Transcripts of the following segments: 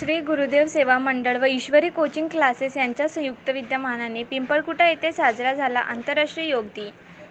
श्री गुरुदेव सेवा मंडळ व ईश्वरी कोचिंग क्लासेस यांच्या संयुक्त विद्यमानाने पिंपळकुटा येथे साजरा झाला आंतरराष्ट्रीय योग दिन.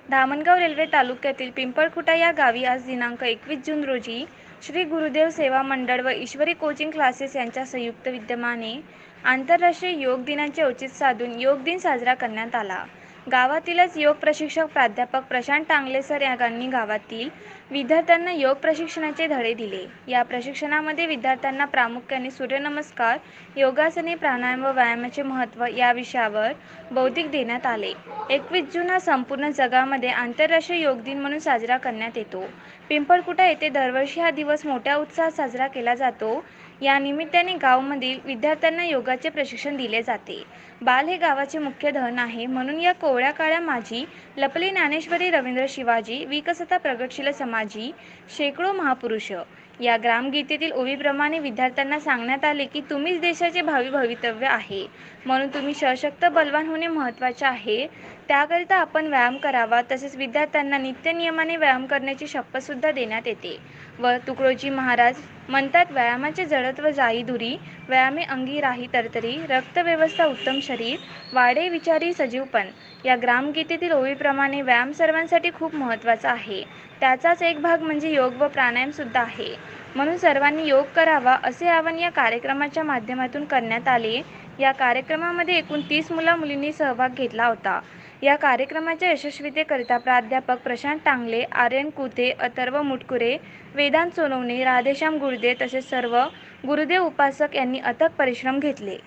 धामणगाव रेल्वे तालुक्यातील पिंपळकुटा या गावी आज दिनांक एकवीस जून रोजी श्री गुरुदेव सेवा मंडळ व ईश्वरी कोचिंग क्लासेस यांच्या संयुक्त विद्यमाने आंतरराष्ट्रीय योग दिनाचे औचित्य साधून योग दिन साजरा करण्यात आला. गावातीलच योग प्रशिक्षक प्राध्यापक प्रशांत टांगले सर यांनी गावातील विद्यार्थ्यांना योग प्रशिक्षणाचे धडे दिले. या प्रशिक्षणामध्ये विद्यार्थ्यांना प्रामुख्याने सूर्यनमस्कार योगासने प्राणायाम व व्यायामाचे महत्त्व या विषयावर बौद्धिक देण्यात आले. एकवीस जून हा संपूर्ण जगामध्ये आंतरराष्ट्रीय योग दिन म्हणून साजरा करण्यात येतो. पिंपळकुटा येथे दरवर्षी हा दिवस मोठ्या उत्साहात साजरा केला जातो. या निमित्ताने गावामधील विद्यार्थ्यांना योगाचे प्रशिक्षण दिले जाते. बाल हे गावाचे मुख्य धन आहे म्हणून या कोवळ्या काळ्या माझी लपली ज्ञानेश्वरी रवींद्र शिवाजी विकसता प्रगतशील समाजी शेकडो महापुरुष या ग्रामगीतेतील ओवीप्रमाणे विद्यार्थ्यांना सांगण्यात आले की तुम्हीच देशाचे भावी भवितव्य आहे. म्हणून तुम्ही सशक्त बलवान होणे महत्त्वाचे आहे. त्याकरिता आपण व्यायाम करावा तसेच विद्यार्थ्यांना नित्यनियमाने व्यायाम करण्याची शपथसुद्धा देण्यात येते. व तुकडोजी महाराज म्हणतात व्यायामाचे जडत्व जाई दुरी व्यायामे अंगी राही तरतरी रक्तव्यवस्था उत्तम शरीर वाडे विचारी सजीवपण या ग्रामगीतेतील ओवीप्रमाणे व्यायाम सर्वांसाठी खूप महत्त्वाचा आहे. त्याचाच एक भाग म्हणजे योग व प्राणायामसुद्धा आहे. म्हणून सर्वांनी योग करावा असे आवाहन या कार्यक्रमाच्या माध्यमातून करण्यात आले. या कार्यक्रमामध्ये एकूण तीस मुला मुलींनी सहभाग घेतला होता. या कार्यक्रमाच्या यशस्वीतेकरिता प्राध्यापक प्रशांत टांगले आर्यन कुते अथर्व मुटकुरे वेदांत सोनवणे राधेश्याम गुरुदेव तसेच सर्व गुरुदेव उपासक यांनी अथक परिश्रम घेतले.